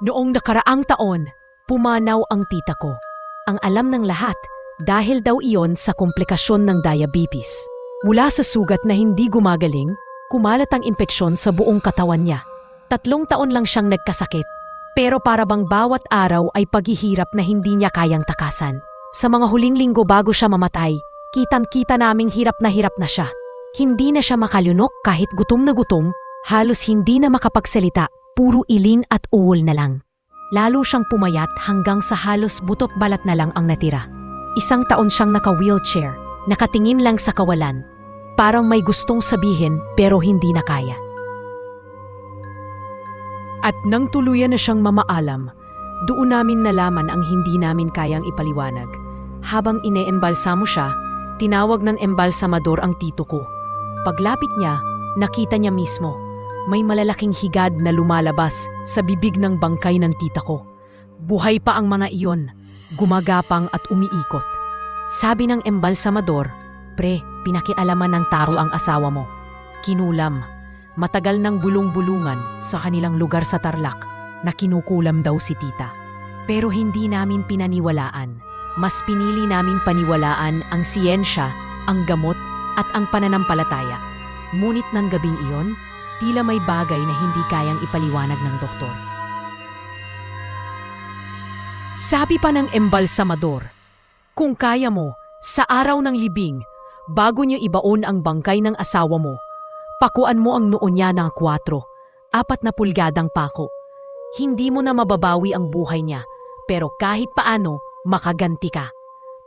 Noong nakaraang taon, pumanaw ang tita ko. Ang alam ng lahat dahil daw iyon sa komplikasyon ng diabetes. Mula sa sugat na hindi gumagaling, kumalat ang impeksyon sa buong katawan niya. Tatlong taon lang siyang nagkasakit, pero para bang bawat araw ay paghihirap na hindi niya kayang takasan. Sa mga huling linggo bago siya mamatay, kitan-kita naming hirap na hirap na siya. Hindi na siya makalunok kahit gutom na gutom, halos hindi na makapagsalita, puro iling at uol na lang. Lalo siyang pumayat hanggang sa halos butot balat na lang ang natira. Isang taon siyang naka-wheelchair, nakatingin lang sa kawalan. Parang may gustong sabihin pero hindi na kaya. At nang tuluyan na siyang mamaalam, doon namin nalaman ang hindi namin kayang ipaliwanag. Habang ineembalsamo siya, tinawag ng embalsamador ang tito ko. Paglapit niya, nakita niya mismo. May malalaking higad na lumalabas sa bibig ng bangkay ng tita ko. Buhay pa ang mga iyon, gumagapang at umiikot. Sabi ng embalsamador, Pre, pinakialaman ng taro ang asawa mo. Kinulam. Matagal ng bulong-bulungan sa kanilang lugar sa Tarlac na kinukulam daw si tita. Pero hindi namin pinaniwalaan. Mas pinili namin paniwalaan ang siyensya, ang gamot at ang pananampalataya. Ngunit ng gabing iyon, tila may bagay na hindi kayang ipaliwanag ng doktor. Sabi pa ng embalsamador, kung kaya mo, sa araw ng libing, bago niyo ibaon ang bangkay ng asawa mo, pakuan mo ang noon niya ng kwatro, apat na pulgadang pako. Hindi mo na mababawi ang buhay niya, pero kahit paano, makaganti ka.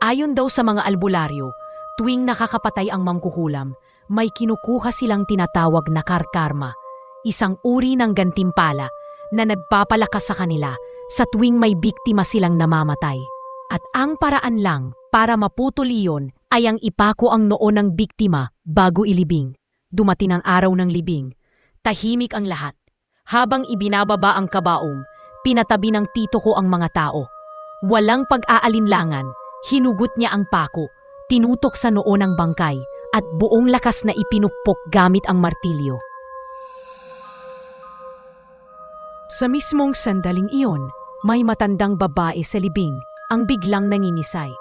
Ayon daw sa mga albularyo, tuwing nakakapatay ang mangkukulam, may kinukuha silang tinatawag na karkarma, isang uri ng gantimpala na nagpapalakas sa kanila sa tuwing may biktima silang namamatay. At ang paraan lang para maputol iyon ay ang ipako ang noo ng biktima bago ilibing. Dumating ang araw ng libing. Tahimik ang lahat. Habang ibinababa ang kabaong, pinatabi ng tito ko ang mga tao. Walang pag-aalinlangan, hinugot niya ang pako, tinutok sa noo ng bangkay, at buong lakas na ipinukpok gamit ang martilyo. Sa mismong sandaling iyon, may matandang babae sa libing ang biglang nanginisay.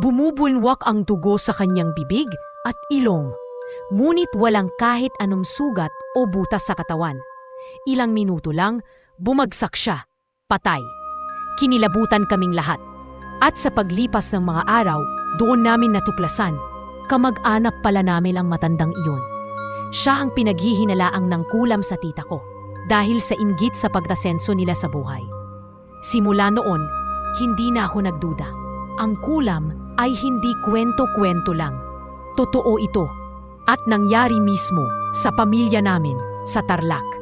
Bumubulwak ang dugo sa kanyang bibig at ilong. Ngunit walang kahit anong sugat o butas sa katawan. Ilang minuto lang, bumagsak siya. Patay. Kinilabutan kaming lahat. At sa paglipas ng mga araw, doon namin natuklasan. Kamag-anak pala namin ang matandang iyon. Siya ang pinaghihinalaang ng kulam sa tita ko dahil sa inggit sa pagtasenso nila sa buhay. Simula noon, hindi na ako nagduda. Ang kulam ay hindi kwento-kwento lang. Totoo ito at nangyari mismo sa pamilya namin sa Tarlac.